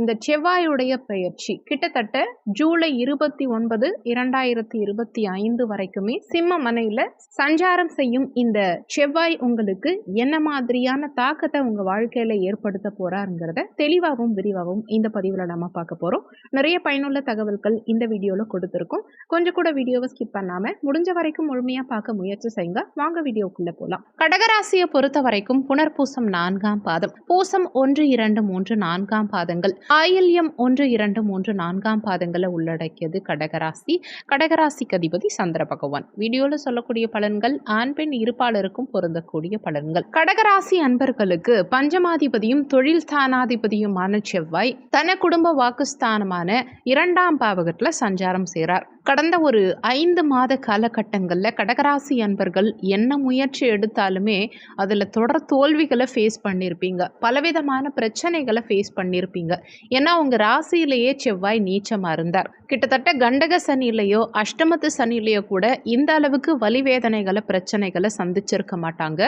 இந்த செவ்வாயுடைய பெயர்ச்சி கிட்டத்தட்ட ஜூலை இருபத்தி ஒன்பது இரண்டாயிரத்தி இருபத்தி ஐந்து வரைக்குமே சிம்மமனையில சஞ்சாரம் செய்யும் இந்த செவ்வாய் உங்களுக்கு என்ன மாதிரியான தாக்கத்தை உங்க வாழ்க்கையில ஏற்படுத்த போறாருங்கிறத தெளிவாகவும் விரிவாகவும் இந்த பதிவுல நம்ம பார்க்க போறோம். நிறைய பயனுள்ள தகவல்கள் இந்த வீடியோல கொடுத்துருக்கோம். கொஞ்சம் கூட வீடியோவை ஸ்கிப் பண்ணாம முடிஞ்ச வரைக்கும் முழுமையா பார்க்க முயற்சி செய்யுங்க. வாங்க வீடியோக்குள்ள போலாம். கடகராசியை பொறுத்த வரைக்கும் புனர்பூசம் நான்காம் பாதம். பூசம் ஒன்று இரண்டு மூன்று நான்காம் பாதங்கள். ஆயில்யம் ஒன்று இரண்டு மூன்று நான்காம் பாதங்களை உள்ளடக்கியது கடகராசி. கடகராசிக்கு அதிபதி சந்திர பகவான். வீடியோவில் சொல்லக்கூடிய பலன்கள் ஆண் பெண் இருப்பாளருக்கும் பொருந்தக்கூடிய பலன்கள். கடகராசி அன்பர்களுக்கு பஞ்சமாதிபதியும் தொழில் ஸ்தானாதிபதியுமான செவ்வாய் தன குடும்ப வாக்குஸ்தானமான இரண்டாம் பாவகத்தில் சஞ்சாரம் செய்கிறார் கடந்த ஒரு ஐந்து மாத காலகட்டங்களில் கடகராசி அன்பர்கள் என்ன முயற்சி எடுத்தாலுமே அதில் தொடர் தோல்விகளை ஃபேஸ் பண்ணியிருப்பீங்க பலவிதமான பிரச்சனைகளை ஃபேஸ் பண்ணியிருப்பீங்க ஏன்னா உங்கள் ராசியிலேயே செவ்வாய் நீச்சமாக இருந்தார். கிட்டத்தட்ட கண்டக சனிலையோ அஷ்டமத்து சனிலையோ கூட இந்த அளவுக்கு வலிவேதனைகளை பிரச்சனைகளை சந்திச்சிருக்க மாட்டாங்க.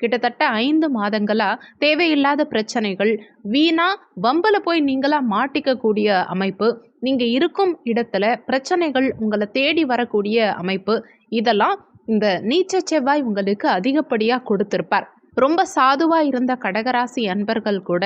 கிட்டத்தட்ட ஐந்து மாதங்களாக தேவையில்லாத பிரச்சனைகள் வீணா வம்பல போய் நீங்களாக மாட்டிக்கக்கூடிய அமைப்பு நீங்கள் இருக்கும் இடத்துல பிரச்சனைகள் உங்களை தேடி வரக்கூடிய அமைப்பு இதெல்லாம் இந்த நீச்ச செவ்வாய் உங்களுக்கு அதிகப்படியாக கொடுத்துருப்பார். ரொம்ப சாதுவாக இருந்த கடகராசி அன்பர்கள் கூட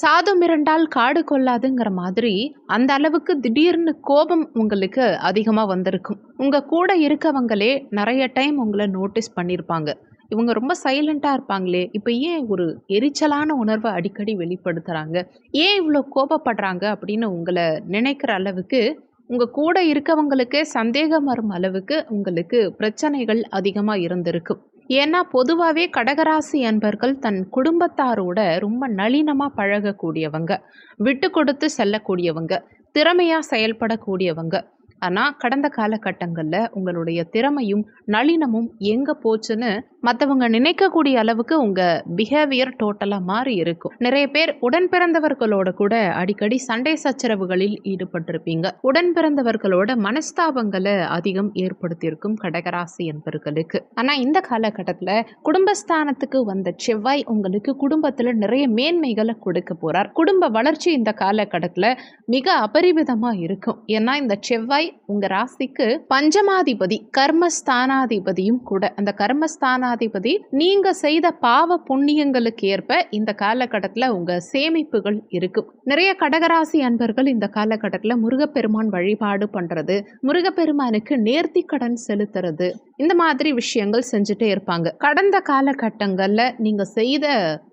சாது மிரண்டால் காடு கொள்ளாதுங்கிற மாதிரி அந்த அளவுக்கு திடீர்னு கோபம் உங்களுக்கு அதிகமாக வந்திருக்கும். உங்கள் கூட இருக்கவங்களே நிறைய டைம் உங்களை நோட்டீஸ் பண்ணியிருப்பாங்க இவங்க ரொம்ப சைலண்ட்டாக இருப்பாங்களே இப்போ ஏன் ஒரு எரிச்சலான உணர்வை அடிக்கடி வெளிப்படுத்துகிறாங்க ஏன் இவ்வளோ கோபப்படுறாங்க அப்படின்னு உங்களை நினைக்கிற அளவுக்கு உங்கள் கூட இருக்கவங்களுக்கே சந்தேகம் வரும் அளவுக்கு உங்களுக்கு பிரச்சனைகள் அதிகமாக இருந்திருக்கும். ஏன்னா பொதுவாகவே கடகராசி அன்பர்கள் தன் குடும்பத்தாரோட ரொம்ப நளினமாக பழகக்கூடியவங்க விட்டு கொடுத்து செல்லக்கூடியவங்க திறமையாக செயல்படக்கூடியவங்க. ஆனால் கடந்த காலகட்டங்களில் உங்களுடைய திறமையும் நளினமும் எங்கே போச்சுன்னு மற்றவங்க நினைக்கக்கூடிய அளவுக்கு உங்கள் பிஹேவியர் டோட்டலாக மாறி இருக்கும். நிறைய பேர் உடன் பிறந்தவர்களோட கூட அடிக்கடி சண்டை சச்சரவுகளில் ஈடுபட்டிருப்பீங்க. உடன் பிறந்தவர்களோட மனஸ்தாபங்களை அதிகம் ஏற்படுத்தியிருக்கும் கடகராசி என்பவர்களுக்கு ஆனால் இந்த காலகட்டத்தில் குடும்பஸ்தானத்துக்கு வந்த செவ்வாய் உங்களுக்கு குடும்பத்தில் நிறைய மேன்மைகளை கொடுக்க போகிறார் குடும்ப வளர்ச்சி இந்த காலகட்டத்தில் மிக அபரிமிதமாக இருக்கும். ஏன்னா இந்த செவ்வாய் உங்கள் ராசிக்கு பஞ்சமாதிபதி கர்மஸ்தானாதிபதியும் கூட. அந்த கர்மஸ்தானாதிபதி நீங்க செய்த பாவ புண்ணியங்களுக்கு ஏற்ப இந்த காலகட்டத்தில் உங்க சேமிப்புகள் இருக்கும் நிறைய கடகராசி அன்பர்கள் இந்த காலகட்டத்தில் முருகப்பெருமான் வழிபாடு பண்றது முருகப்பெருமானுக்கு நேர்த்தி கடன் செலுத்துறது இந்த மாதிரி விஷயங்கள் செஞ்சுட்டே இருப்பாங்க. கடந்த காலகட்டங்களில் நீங்கள் செய்த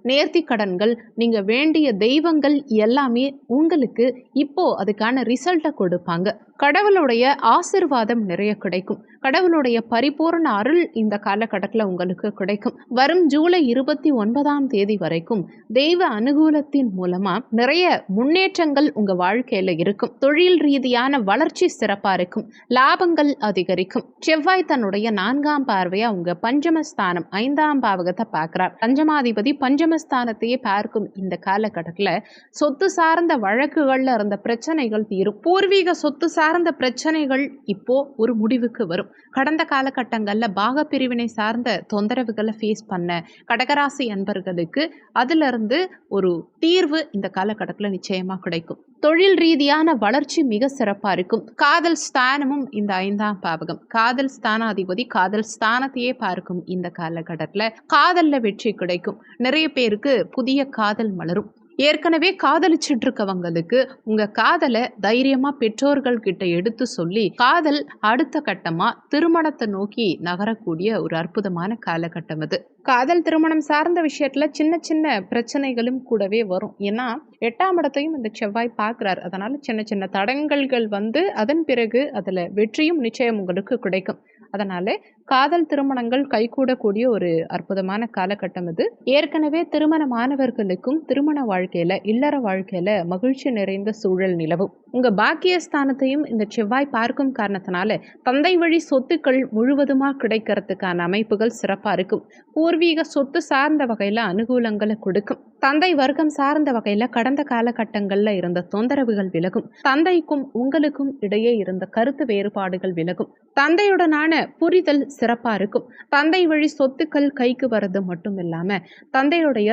நேர்த்தி கடன்கள் நீங்கள் வேண்டிய தெய்வங்கள் எல்லாமே உங்களுக்கு இப்போ அதுக்கான ரிசல்ட்டை கொடுப்பாங்க. கடவுளுடைய ஆசிர்வாதம் நிறைய கிடைக்கும். கடவுளுடைய பரிபூர்ண அருள் இந்த காலகட்டத்தில் உங்களுக்கு கிடைக்கும். வரும் ஜூலை இருபத்தி ஒன்பதாம் தேதி வரைக்கும் தெய்வ அனுகூலத்தின் மூலமாக நிறைய முன்னேற்றங்கள் உங்கள் வாழ்க்கையில் இருக்கும். தொழில் ரீதியான வளர்ச்சி சிறப்பாக இருக்கும். லாபங்கள் அதிகரிக்கும். செவ்வாய் தன்னுடைய நான்காம் பார்வையா அவங்க பஞ்சமஸ்தானம் ஐந்தாம் பாவகத்தை பார்க்கிறார். பஞ்சமாதிபதி பஞ்சமஸ்தானத்தையே பார்க்கும் இந்த காலகட்டத்தில் சொத்து சார்ந்த வழக்குகளில் இருந்த பிரச்சனைகள் தீரும். பூர்வீக சொத்து சார்ந்த பிரச்சனைகள் இப்போ ஒரு முடிவுக்கு வரும். கடந்த காலகட்டங்களில் பாக பிரிவினை சார்ந்த தொந்தரவுகளை ஃபேஸ் பண்ண கடகராசி அன்பர்களுக்கு அதிலிருந்து ஒரு தீர்வு இந்த காலகட்டத்தில் நிச்சயமாக கிடைக்கும். தொழில் ரீதியான வளர்ச்சி மிக சிறப்பாக இருக்கும். காதல் ஸ்தானமும் இந்த ஐந்தாம் பாவகம். காதல் ஸ்தானாதிபதி காதல் ஸ்தானத்தையே பார்க்கும் இந்த காலகட்டத்தில் காதலில் வெற்றி கிடைக்கும். நிறைய பேருக்கு புதிய காதல் மலரும். ஏற்கனவே காதலிச்சுட்டு இருக்கவங்களுக்கு உங்க காதலை தைரியமா பெற்றோர்கள் கிட்ட எடுத்து சொல்லி காதல் அடுத்த கட்டமா திருமணத்தை நோக்கி நகரக்கூடிய ஒரு அற்புதமான காலகட்டம் அது. காதல் திருமணம் சார்ந்த விஷயத்துல சின்ன சின்ன பிரச்சனைகளும் கூடவே வரும். ஏன்னா எட்டாம் இடத்தையும் இந்த செவ்வாய் பார்க்குறாரு. அதனால சின்ன சின்ன தடங்கல்கள் வந்து அதன் பிறகு அதில் வெற்றியும் நிச்சயம் உங்களுக்கு கிடைக்கும். அதனால காதல் திருமணங்கள் கைகூடக்கூடிய ஒரு அற்புதமான காலகட்டம் இது. ஏற்கனவே திருமணமானவர்களுக்கும் திருமண வாழ்க்கையில இல்லற வாழ்க்கையில மகிழ்ச்சி நிறைந்த சூழல் நிலவும். உங்க பாக்கியஸ்தானத்தையும் இந்த செவ்வாய் பார்க்கும் காரணத்தினால தந்தை வழி சொத்துக்கள் முழுவதுமா கிடைக்கிறதுக்கான அமைப்புகள் சிறப்பா இருக்கும். பூர்வீக சொத்து சார்ந்த வகையில அனுகூலங்களை கொடுக்கும். தந்தை வர்க்கம் சார்ந்த வகையில் கடந்த காலகட்டங்களில் இருந்த தொந்தரவுகள் விலகும். தந்தைக்கும் உங்களுக்கும் இடையே இருந்த கருத்து வேறுபாடுகள் விலகும். தந்தையுடனான புரிதல் சிறப்பாக இருக்கும். தந்தை வழி சொத்துக்கள் கைக்கு வர்றது மட்டும் இல்லாமல் தந்தையுடைய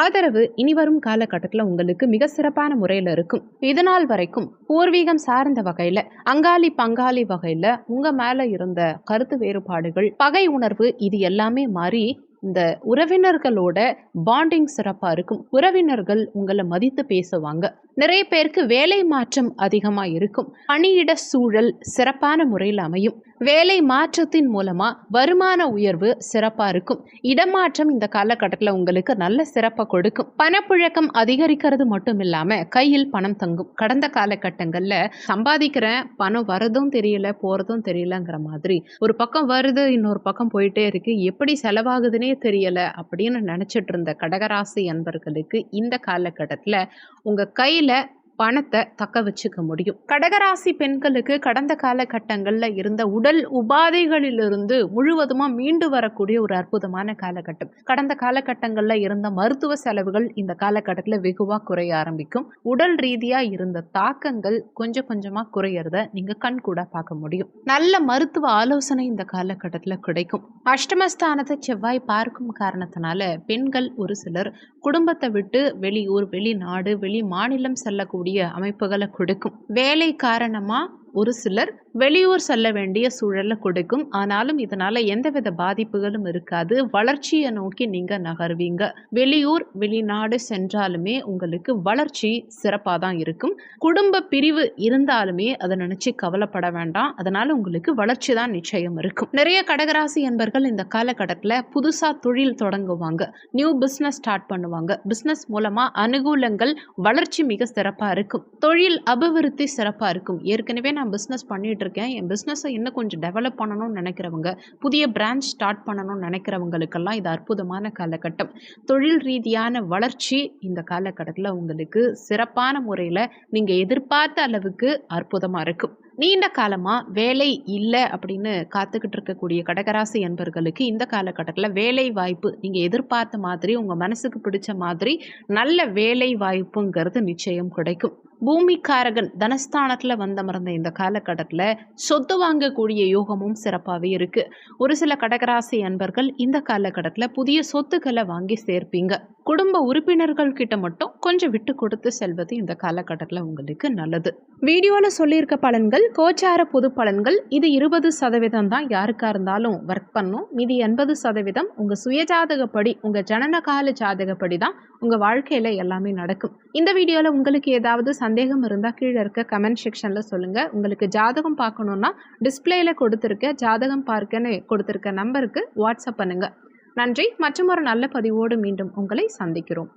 ஆதரவு இனிவரும் காலகட்டத்தில் உங்களுக்கு மிக சிறப்பான முறையில் இருக்கும். இதனால் வரைக்கும் பூர்வீகம் சார்ந்த வகையில் அங்காளி பங்காளி வகையில் உங்கள் மேலே இருந்த கருத்து வேறுபாடுகள் பகை உணர்வு இது எல்லாமே மாறி இந்த உறவினர்களோட பாண்டிங் சிறப்பாக இருக்கும். உறவினர்கள் உங்களை மதித்து பேசுவாங்க. நிறைய பேருக்கு வேலை மாற்றம் அதிகமாக இருக்கும். பணியிட சூழல் சிறப்பான முறையில் அமையும். வேலை மாற்றத்தின் மூலமாக வருமான உயர்வு சிறப்பாக இருக்கும். இடமாற்றம் இந்த காலகட்டத்தில் உங்களுக்கு நல்ல சிறப்பை கொடுக்கும். பணப்புழக்கம் அதிகரிக்கிறது மட்டும் இல்லாமல் கையில் பணம் தங்கும். கடந்த காலகட்டங்களில் சம்பாதிக்கிறேன் பணம் வரதும் தெரியல போகிறதும் தெரியலங்கிற மாதிரி. ஒரு பக்கம் வருது இன்னொரு பக்கம் போயிட்டே இருக்கு. எப்படி செலவாகுதுன்னே தெரியலை அப்படின்னு நினச்சிட்டு இருந்த கடகராசி அன்பர்களுக்கு இந்த காலகட்டத்தில் உங்கள் கையில் பணத்தை தக்க வச்சுக்க முடியும். கடகராசி பெண்களுக்கு கடந்த காலகட்டங்களில் இருந்த உடல் உபாதைகளிலிருந்து முழுவதுமாக மீண்டு வரக்கூடிய ஒரு அற்புதமான காலகட்டம். கடந்த காலகட்டங்களில் இருந்த மருத்துவ செலவுகள் இந்த காலகட்டத்தில் வெகுவாக குறைய ஆரம்பிக்கும். உடல் ரீதியாக இருந்த தாக்கங்கள் கொஞ்சம் கொஞ்சமாக குறையிறத நீங்கள் கண் கூட பார்க்க முடியும். நல்ல மருத்துவ ஆலோசனை இந்த காலகட்டத்தில் கிடைக்கும். அஷ்டமஸ்தானத்தை செவ்வாய் பார்க்கும் காரணத்தினால பெண்கள் ஒரு சிலர் குடும்பத்தை விட்டு வெளியூர் வெளிநாடு வெளி மாநிலம் செல்லக்கூடிய அமைப்புகளை கொடுக்கும். வேலை காரணமாக ஒரு சிலர் வெளியூர் செல்ல வேண்டிய சூழலை கொடுக்கும். ஆனாலும் இதனால் எந்தவித பாதிப்புகளும் இருக்காது. வளர்ச்சியை நோக்கி நீங்கள் நகர்வீங்க. வெளியூர் வெளிநாடு சென்றாலுமே உங்களுக்கு வளர்ச்சி சிறப்பாக தான் இருக்கும். குடும்ப பிரிவு இருந்தாலுமே அதை நினச்சி கவலைப்பட வேண்டாம். அதனால் உங்களுக்கு வளர்ச்சி தான் நிச்சயம் இருக்கும். நிறைய கடகராசி என்பர்கள் இந்த காலகட்டத்தில் புதுசாக தொழில் தொடங்குவாங்க. நியூ பிஸ்னஸ் ஸ்டார்ட் பண்ணுவாங்க. பிஸ்னஸ் மூலமாக அனுகூலங்கள் வளர்ச்சி மிக சிறப்பாக இருக்கும். தொழில் அபிவிருத்தி சிறப்பாக இருக்கும். ஏற்கனவே நான் நான் பிஸ்னஸ் பண்ணிட்டு இருக்கேன் என் பிஸ்னஸை இன்னும் கொஞ்சம் டெவலப் பண்ணணும்னு நினைக்கிறவங்க புதிய பிரான்ச் ஸ்டார்ட் பண்ணணும்னு நினைக்கிறவங்களுக்கெல்லாம் இது அற்புதமான காலகட்டம். தொழில் ரீதியான வளர்ச்சி இந்த காலகட்டத்தில் உங்களுக்கு சிறப்பான முறையில் நீங்கள் எதிர்பார்த்த அளவுக்கு அற்புதமாக இருக்கும். நீண்ட காலமாக வேலை இல்லை அப்படின்னு காத்துக்கிட்டு இருக்கக்கூடிய கடகராசி என்பர்களுக்கு இந்த காலகட்டத்தில் வேலை வாய்ப்பு நீங்கள் எதிர்பார்த்த மாதிரி உங்கள் மனசுக்கு பிடிச்ச மாதிரி நல்ல வேலை வாய்ப்புங்கிறது நிச்சயம் கிடைக்கும். பூமிக்காரகன் தனஸ்தானத்தில் வந்தமர்ந்த இந்த காலகட்டத்தில் சொத்து வாங்கக்கூடிய யோகமும் சிறப்பாகவே இருக்குது ஒரு சில கடகராசி அன்பர்கள் இந்த காலகட்டத்தில் புதிய சொத்துக்களை வாங்கி சேர்ப்பீங்க. குடும்ப உறுப்பினர்கள் கிட்ட மட்டும் கொஞ்சம் விட்டு கொடுத்து செல்வது இந்த காலகட்டத்தில் உங்களுக்கு நல்லது. வீடியோவில் சொல்லியிருக்க பலன்கள் கோச்சார பொது பலன்கள் இது இருபது சதவீதம் தான் யாருக்கா இருந்தாலும் ஒர்க் பண்ணும். மீதி எண்பது சதவீதம் உங்கள் சுயஜாதகப்படி உங்கள் ஜனனகால ஜாதகப்படி தான் உங்கள் வாழ்க்கையில் எல்லாமே நடக்கும். இந்த வீடியோவில் உங்களுக்கு ஏதாவது சந்தேகம் இருந்தால் கீழே இருக்க கமெண்ட் செக்ஷனில் சொல்லுங்கள் உங்களுக்கு ஜாதகம் பார்க்கணுன்னா டிஸ்பிளேயில் கொடுத்துருக்க ஜாதகம் பார்க்கன்னு கொடுத்துருக்க நம்பருக்கு வாட்ஸ்அப் பண்ணுங்கள் நன்றி. மற்றும் ஒரு நல்ல பதிவோடு மீண்டும் உங்களை சந்திக்கிறோம்.